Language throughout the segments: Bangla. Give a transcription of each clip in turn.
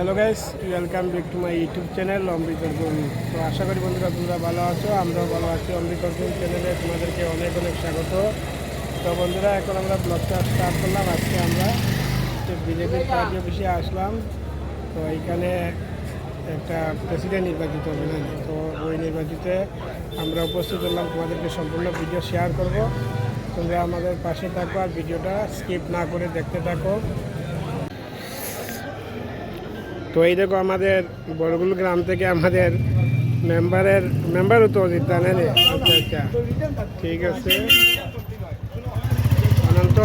Hello guys welcome back to my YouTube channel Amrit Arjun তো আশা করি বন্ধুরা তোমরা ভালো আছো, আমরাও ভালো আছি অমৃত অর্জুন চ্যানেলে তোমাদেরকে অনেক অনেক স্বাগত। তো বন্ধুরা, এখন আমরা ব্লগটা স্টার্ট করলাম। আজকে আমরা বিজেপির পার্টি অফিসে আসলাম। তো এইখানে একটা প্রেসিডেন্ট নির্বাচিত হবে, না? তো ওই নির্বাচিতে আমরা উপস্থিত হলাম। তোমাদেরকে সম্পূর্ণ ভিডিও শেয়ার করব। তোমরা আমাদের পাশে থাকো আর ভিডিওটা স্কিপ না করে দেখতে থাকো। তো এই দেখো আমাদের বড়গুল গ্রাম থেকে আমাদের মেম্বারের মেম্বারও তো অজিত জানেন আচ্ছা আচ্ছা। ঠিক আছে। অনন্ত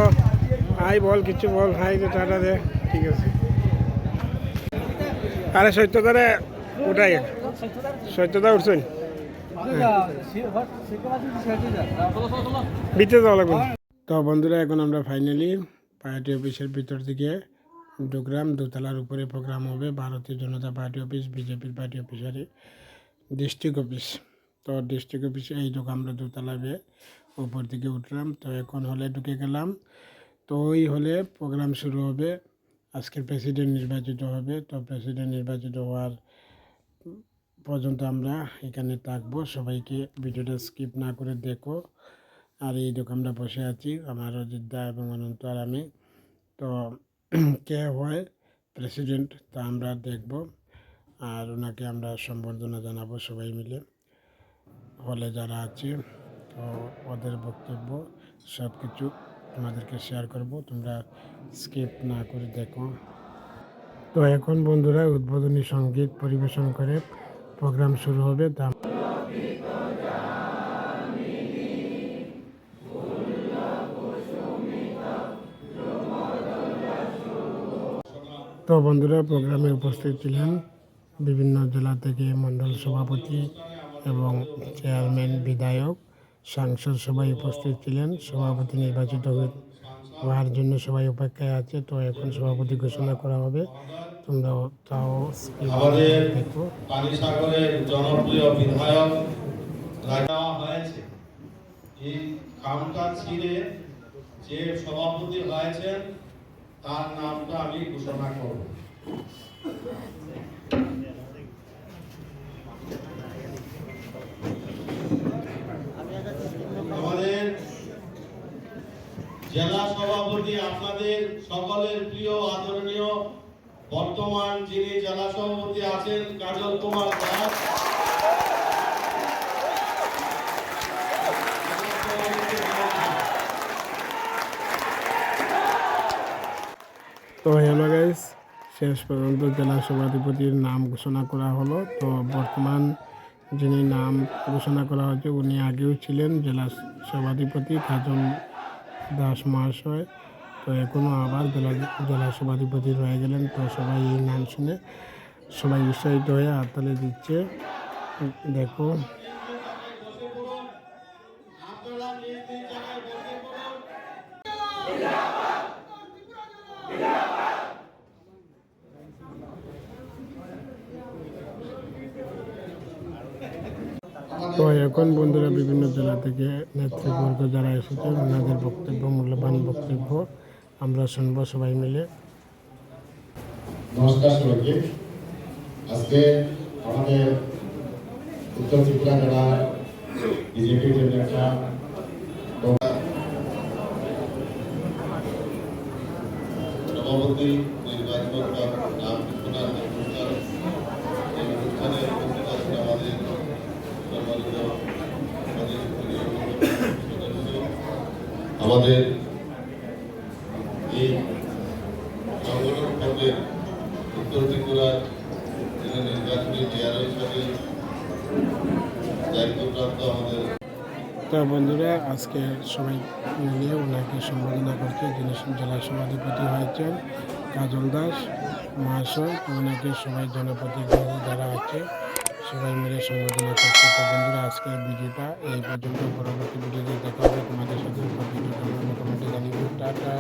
হাই বল, কিছু বল। হাই যে টাটা দে। ঠিক আছে। আরে সত্যতারে উঠাই। সত্যতা উঠছেন? বিতে যাওয়া লাগবে। তো বন্ধুরা, এখন আমরা ফাইনালি পার্টি অফিসের ভিতর থেকে ঢুকলাম দোতলার উপরে প্রোগ্রাম হবে ভারতীয় জনতা পার্টি অফিস, বিজেপির পার্টি অফিসারে ডিস্ট্রিক্ট অফিস। তো ডিস্ট্রিক্ট অফিসে এই ঢুকে আমরা দোতলা বেয়ে উপর দিকে উঠলাম। তো এখন হলে ঢুকে গেলাম। তো ওই হলে প্রোগ্রাম শুরু হবে। আজকের প্রেসিডেন্ট নির্বাচিত হবে। তো প্রেসিডেন্ট নির্বাচিত হওয়ার পর্যন্ত আমরা এখানে থাকব। সবাইকে ভিডিওটা স্কিপ না করে দেখো। আর এই দোকানটা বসে আছি আমার অযোধ্যা এবং অনন্ত আর আমি। তো কে হয় প্রেসিডেন্ট তা আমরা দেখব আর ওনাকে আমরা সম্বর্ধনা জানাব সবাই মিলে, হলে যারা আছে, তো ওদের বক্তব্য সব কিছু তোমাদেরকে শেয়ার করব, তোমরা স্কিপ না করে দেখো। তো এখন বন্ধুরা উদ্বোধনী সংগীত পরিবেশন করে প্রোগ্রাম শুরু হবে, তা তো বন্ধুরা, প্রোগ্রামে উপস্থিত ছিলেন বিভিন্ন জেলা থেকে মণ্ডল সভাপতি এবং চেয়ারম্যান, বিধায়ক, সাংসদ সবাই উপস্থিত ছিলেন। সভাপতি নির্বাচিত হওয়ার জন্য সবাই অপেক্ষায় আছে। তো এখন সভাপতি ঘোষণা করা হবে। তোমরা তাও দেখো। যে সভাপতি হয়েছেন তার নামটা আমি ঘোষণা করব। আমাদের জেলা সভাপতি, আপনাদের সকলের প্রিয় আদরণীয়, বর্তমান যিনি জেলা সভাপতি আছেন, কাজল কুমার দাস। তো হ্যালো গাইস, শেষ পর্যন্ত জেলা সভাধিপতির নাম ঘোষণা করা হলো। তো বর্তমান যিনি নাম ঘোষণা করা হয়েছে, উনি আগেও ছিলেন জেলা সভাধিপতি কাজল দাস মহাশয়। তো এখনও আবার জেলা জেলা সভাধিপতি রয়ে গেলেন। তো সবাই এই নাম শুনে সবাই উৎসাহিত হয়ে হাততালি দিচ্ছে। দেখো। তো এখন বন্ধুরা বিভিন্ন জেলা থেকে নেতৃবর্গ যারা এসেছে, ওনাদের বক্তব্য, মূল্যবান বক্তব্য আমরা শুনব সবাই মিলে। নমস্কার আজকে আমাদের উত্তর ত্রিপুরা জেলার বিজেপির সভাপতি নির্বাচন এই অনুষ্ঠানে উপস্থিত আছেন আমাদের সম্মানিত আমাদের এই উত্তর ত্রিপুরার নির্বাচনী চেয়ার হিসাবে দায়িত্বপ্রাপ্ত আমাদের বন্ধুরা, আজকে সবাই মিলিয়ে ওনাকে সম্বোধনা করছে। যিনি জেলা সভাধিপতি হয়েছেন কাজল দাস, মহাশয়, ওনাকে সবাই জনপ্রতিনিধি যারা আছে সবাই মিলে সম্বোধনা করছে। তো বন্ধুরা, আজকের ভিডিওটা এই পর্যন্ত। পরবর্তী ভিডিওতে দেখা হবে, তোমাদের সাথে কমেন্টে জানিয়ে টাটা।